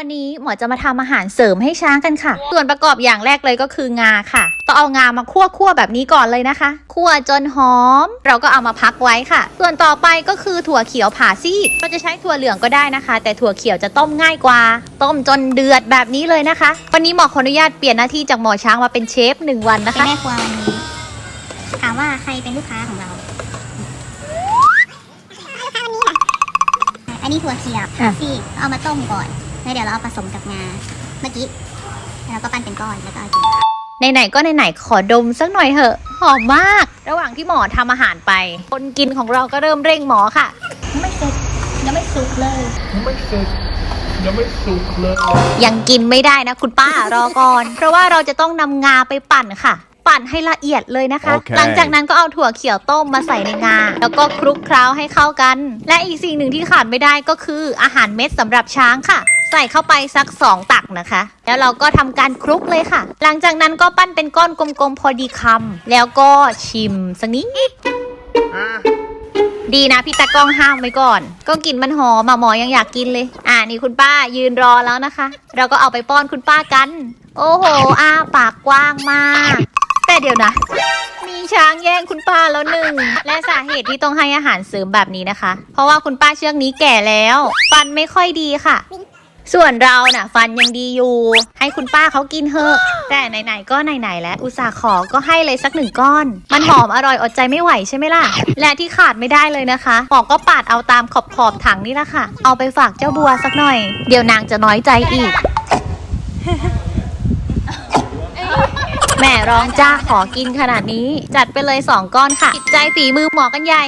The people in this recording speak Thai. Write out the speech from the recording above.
วันนี้หมอจะมาทำอาหารเสริมให้ช้างกันค่ะ ส่วนประกอบอย่างแรกเลยก็คืองาค่ะ ต้องเอางามาคั่วคั่วๆแบบนี้ก่อนเลยนะคะ คั่วจนหอม เราก็เอามาพักไว้ค่ะ ส่วนต่อไปก็คือถั่วเขียวผ่าซีกเราจะใช้ถั่วเหลืองก็ได้นะคะ แต่ถั่วเขียวจะต้มง่ายกว่า ต้มจนเดือดแบบนี้เลยนะคะ วันนี้หมอขออนุญาตเปลี่ยนหน้าที่จากหมอช้างมาเป็นเชฟหนึ่งวันนะเป็นคะแม่ครัววันนี้ ถามว่าใครเป็นลูกค้าของเราอันนี้ถั่วเขียวอะที่เอามาต้มก่อน แล้วเดี๋ยวเราเอาผสมกับงา เมื่อกี้แล้วเราก็ปั้นเป็นก้อนแล้วก็เอากินไหนๆก็ไหนๆขอดมสักหน่อยเถอะ หอมมาก ระหว่างที่หมอทำอาหารไป คนกินของเราก็เริ่มเร่งหมอค่ะ ไม่เสร็จยังไม่สุกเลยยังไม่เสร็จยังไม่สุกเลย ยังกินไม่ได้นะคุณป้ารอก่อน เพราะว่าเราจะต้องนำงาไปปั่นค่ะ ปั่นให้ละเอียดเลยนะคะ โอเค หลังจากนั้นก็เอาถั่วเขียวต้มมาใส่ในงา แล้วก็คลุกเคล้าให้เข้ากัน และอีกสิ่งหนึ่งที่ขาดไม่ได้ก็คืออาหารเม็ดสำหรับช้างค่ะ ใส่เข้าไปสัก 2 ตักนะคะ แล้วเราก็ทำการคลุกเลยค่ะ หลังจากนั้นก็ปั้นเป็นก้อนกลมๆ พอดีคำแล้วก็ชิมสักนิดดีนะพี่ตากล้องห้ามไว้ก่อน ก็กลินมันหอมอะหมอยังอยากกินเลย อ่านี่คุณป้ายืนรอแล้วนะคะ เราก็เอาไปป้อนคุณป้ากัน โอ้โหอ้าปากกว้างมาก แต่เดี๋ยวนะมีช้างแย่งคุณป้าแล้วหนึ่ง และสาเหตุที่ต้องให้อาหารเสริมแบบนี้นะคะ เพราะว่าคุณป้าเชือกนี้แก่แล้ว ฟันไม่ค่อยดีค่ะ ส่วนเราน่ะ ฟันยังดีอยู่ ให้คุณป้าเขากินเถอะ แต่ไหนๆก็ไหนๆแล้วอุตส่าห์ขอก็ให้เลยสักหนึ่งก้อน มันหอมอร่อยอดใจไม่ไหวใช่ไหมล่ะ และที่ขาดไม่ได้เลยนะคะหมอก็ปาดเอาตามขอบขอบถังนี่แหละค่ะ เอาไปฝากเจ้าบัวสักหน่อย เดี๋ยวนางจะน้อยใจอีกแม่ร้องจ้าขอกินขนาดนี้ จัดไปเลย2ก้อนค่ะติดใจฝีมือหมอกันใหญ่